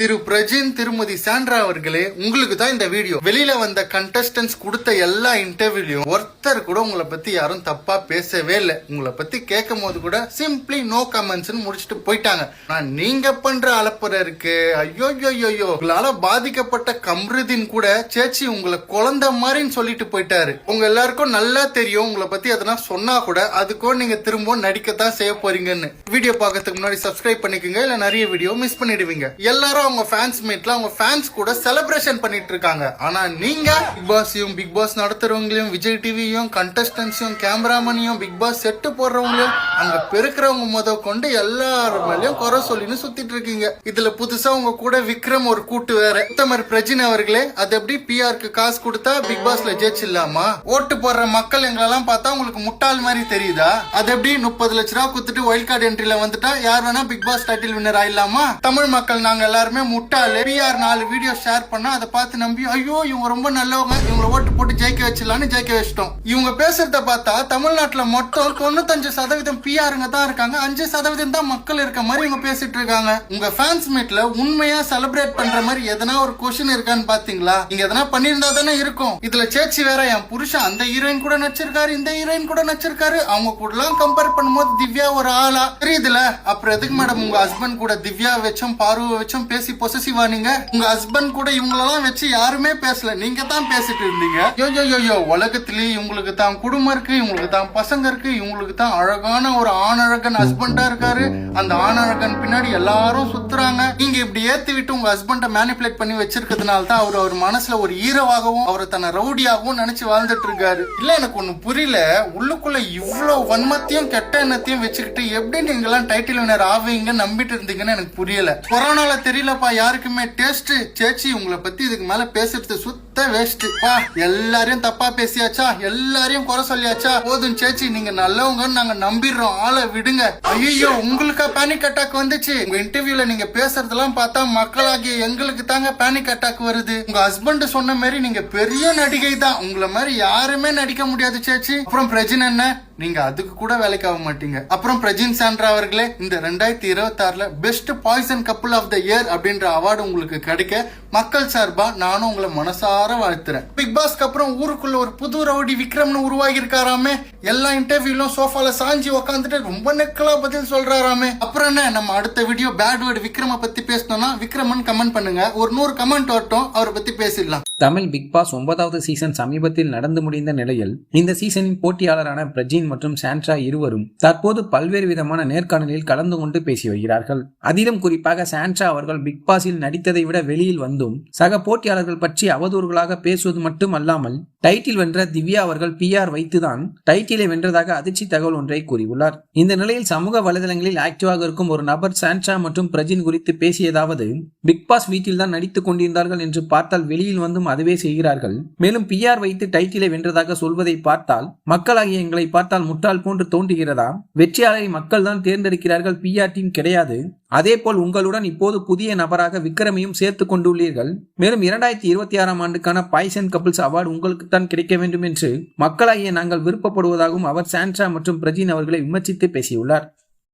திரு பிரஜின் திருமதி சாண்ட்ரா அவர்களே உங்களுக்கு தான் இந்த வீடியோ. வெளியில வந்த கண்டஸ்டன்ஸ் கொடுத்த எல்லா இன்டர்வியூலையும் ஒருத்தர் கூட உங்களை பத்தி யாரும் தப்பா பேசவே இல்லை. உங்களை பத்தி கேட்கும் போது கூட சிம்பிளி நோ கமெண்ட்ஸ் முடிச்சுட்டு போயிட்டாங்க. நான் நீங்க பண்ற அலப்பறை இருக்கு ஐயோ ஐயோ உங்களால பாதிக்கப்பட்ட கம்ருதின் கூட சேச்சி உங்களை குழந்த மாதிரின்னு சொல்லிட்டு போயிட்டாரு. உங்க எல்லாருக்கும் நல்லா தெரியும். உங்களை பத்தி எதனா சொன்னா கூட அதுக்கும் நீங்க திரும்ப நடிக்கத்தான் செய்ய போறீங்கன்னு. வீடியோ பார்க்கறதுக்கு முன்னாடி சப்ஸ்கிரைப் பண்ணிக்கோங்க. இல்ல நிறைய வீடியோ மிஸ் பண்ணிடுவீங்க. எல்லாரும் அவங்க ஃபேன்ஸ் மீட்ல அவங்க ஃபேன்ஸ் கூட செலிப்ரேஷன் பண்ணிட்டு இருக்காங்க. ஆனா நீங்க பிக் பாஸையும் பிக் பாஸ் நடத்துறவங்களையும் விஜய் டிவியும் கண்டஸ்டன்ஸையும் கேமராமனையும் பிக் பாஸ் செட்டு போடுறவங்களையும் அங்க பெருக்கிறவங்க முத கொண்டு எல்லாரும் மேலயும் குறை சொல்லின்னு சுத்திட்டு இருக்கீங்க. இதுல புதுசா உங்க கூட விக்ரம் ஒரு கூட்டு வேற. உத்தமர் பிரஜின் அவர்களே அது எப்படி பிஆருக்கு காசு கொடுத்தா பிக் பாஸ்ல ஜெயிச்சிடலாமா ஓட்டு போடுற மக்கள் எங்களெல்லாம் பார்த்தா உங்களுக்கு முட்டாள் மாதிரி தெரியுதா? அது எப்படி முப்பது லட்ச ரூபா குத்துட்டு ஒயில்ட் கார்டு என்ட்ரில வந்துட்டா? யார் வேணா பிக் பாஸ் டைட்டில் வின்னர் ஆயிடலாமா? தமிழ் மக்கள் நாங்க எல்லாருமே முட்டாளு பிஆர் நாலு வீடியோ ஷேர் பண்ணா அதை பார்த்து நம்பி ஐயோ இவங்க ரொம்ப நல்லவங்க. இவங்களை ஓட்டு போட்டு ஜெயிக்க வச்சிடலான்னு ஜெயிக்க வச்சிட்டோம். இவங்க பேசுறத பார்த்தா தமிழ்நாட்டுல மொத்தம் தொண்ணூத்தஞ்சு சதவீதம் பிஆருங்க தான் இருக்காங்க. அஞ்சு சதவீதம் தான் மக்கள் இருக்க மாதிரி இவங்க பேசிட்டு இருக்காங்க. உங்க ஃபேன்ஸ் மீட்ல உண்மையா செலிப்ரேட் பண்ற மாதிரி எதனா ஒரு கொஸ்டின் இருக்கான்னு பாத்தீங்களா? நீங்க எதனா பண்ணிருந்தா தானே இருக்கும். இதுல சேச்சி வேற என் புருஷன் அந்த ஹீரோயின் கூட நடிச்சிருக்காரு இந்த ஹீரோயின் கூட நடிச்சிருக்காரு. அவங்க கூட எல்லாம் கம்பேர் பண்ணும்போது திவ்யா ஒரு ஆளா. தெரியுதுல? அப்புறம் எதுக்கு மேடம் உங்க ஹஸ்பண்ட் கூட திவ்யா வச்சும் பார்வை வச்சும் பேசி பொசசிவா நீங்க? உங்க ஹஸ்பண்ட் கூட இவங்களெல்லாம் வச்சு யாருமே பேசல. நீங்க தான் பேசிட்டு இருந்தீங்க. யோ யோ யோ உலகத்திலேயே இவங்களுக்கு தான் குடும்பம் இருக்கு இவங்களுக்கு தான் பசங்க இருக்கு இவங்களுக்கு தான் அழகான ஒரு ஆணழகன் ஹஸ்பண்டா இருக்காரு. அந்த ஆணழகன் பின்னாடி எல்லாரும் சுத்துறாங்க. நீங்க இப்படி ஏத்தி விட்டு உங்க ஹஸ்பண்ட மேனிபுலேட் பண்ணி வச்சிருக்கிறதுனால தான் அவர் அவர் மனசுல ஒரு ஹீரோவாகவும் அவரை தன்னை ரவுடியாகவும் நினைச்சு வாழ்ந்துட்டு இருக்காரு. இல்ல எனக்கு ஒண்ணு புரியல. உள்ளுக்குள்ள இவ்வளவு வன்மத்தையும் கெட்ட எண்ணத்தையும் வச்சுக்கிட்டு எப்படி நீங்க எல்லாம் டைட்டில் வினர் ஆவீங்க நம்பிட்டு இருந்தீங்கன்னு எனக்கு புரியல. கொரோனால தெரியல தெரியலப்பா யாருக்குமே டேஸ்ட் சேச்சி உங்களை பத்தி இதுக்கு மேல பேசுறது வேஸ்ட்டு வேஸ்ட் பா எல்லாரையும் தப்பா பேசியாச்சா? எல்லாரையும் குறை சொல்லியாச்சா? போதும் சேச்சி நீங்க நல்லவங்கன்னு நாங்க நம்பிடுறோம். ஆளை விடுங்க. ஐயோ உங்களுக்கா பேனிக் அட்டாக் வந்துச்சு? உங்க இன்டர்வியூல நீங்க பேசுறதெல்லாம் பார்த்தா மக்களாகிய எங்களுக்கு தாங்க பேனிக் அட்டாக் வருது. உங்க ஹஸ்பண்ட் சொன்ன மாதிரி நீங்க பெரிய நடிகை தான். உங்களை மாதிரி யாருமே நடிக்க முடியாது சேச்சி. அப்புறம் பிரஜின் என்ன? நீங்க அதுக்கு கூட வேலைக்கு ஆக மாட்டீங்க. அப்புறம் பிரஜின் சாண்ட்ரா அவர்களே இந்த ரெண்டாயிரத்தி இருபத்தி ஆறுல best poison couple of the year அப்படின்ற அவார்டு உங்களுக்கு கிடைக்க மக்கள் சார்பா நானும் உங்களை மனசார வாழ்த்துறேன். பிக் பாஸ்க்கு அப்புறம் ஊருக்குள்ள ஒரு புது ரவுடி விக்ரம்னு உருவாகி இருக்காராமே எல்லா இன்டர்வியூலும் சோஃபால சாஞ்சி உக்காந்துட்டு ரொம்ப நெக்கலா பதில் சொல்றாராமே. அப்புறம் என்ன நம்ம அடுத்த வீடியோ பேட் வேர்டு விக்ரம பத்தி பேசணும்னா விக்ரமன் கமெண்ட் பண்ணுங்க. ஒரு நூறு கமெண்ட் வரட்டும் அவரை பத்தி பேசிடலாம். தமிழ் பிக் பாஸ் ஒன்பதாவது சீசன் சமீபத்தில் நடந்து முடிந்த நிலையில் இந்த சீசனின் போட்டியாளரான பிரஜின் மற்றும் சாண்ட்ரா இருவரும் தற்போது பல்வேறு விதமான நேர்காணலில் கலந்து கொண்டு பேசி வருகிறார்கள். அதிலும் குறிப்பாக சாண்ட்ரா அவர்கள் பிக் பாஸில் நடித்ததை விட வெளியில் வந்தும் சக போட்டியாளர்கள் பற்றி அவதூறுகளாக பேசுவது மட்டும் அல்லாமல் டைட்டில் வென்ற திவ்யா அவர்கள் பிஆர் வைத்துதான் டைட்டிலை வென்றதாக அதிர்ச்சி தகவல் ஒன்றை கூறியுள்ளார். இந்த நிலையில் சமூக வலைதளங்களில் ஆக்டிவாக இருக்கும் ஒரு நபர் சான்சா மற்றும் பிரஜின் குறித்து பேசியதாவது பிக் பாஸ் வீட்டில் தான் நடித்துக் கொண்டிருந்தார்கள் என்று பார்த்தால் வெளியில் வந்தும் அதுவே செய்கிறார்கள். மேலும் பிஆர் வைத்து டைட்டிலை வென்றதாக சொல்வதை பார்த்தால் மக்களாகிய எங்களை பார்த்தால் முட்டாள் போன்று தோன்றுகிறதா? வெற்றியாளரை மக்கள் தான் தேர்ந்தெடுக்கிறார்கள் பிஆர் டீம் கிடையாது. அதேபோல் உங்களுடன் இப்போது புதிய நபராக விக்ரமையும் சேர்த்து கொண்டுள்ளீர்கள். மேலும் இரண்டாயிரத்தி இருபத்தி ஆறாம் ஆண்டுக்கான பாய்சன் கப்பிள்ஸ் அவார்டு உங்களுக்கு தான் கிடைக்க வேண்டும் என்று மக்களாகிய நாங்கள் விருப்பப்படுவதாகவும் அவர் சாண்ட்ரா மற்றும் பிரஜின் அவர்களை விமர்சித்து பேசியுள்ளார்.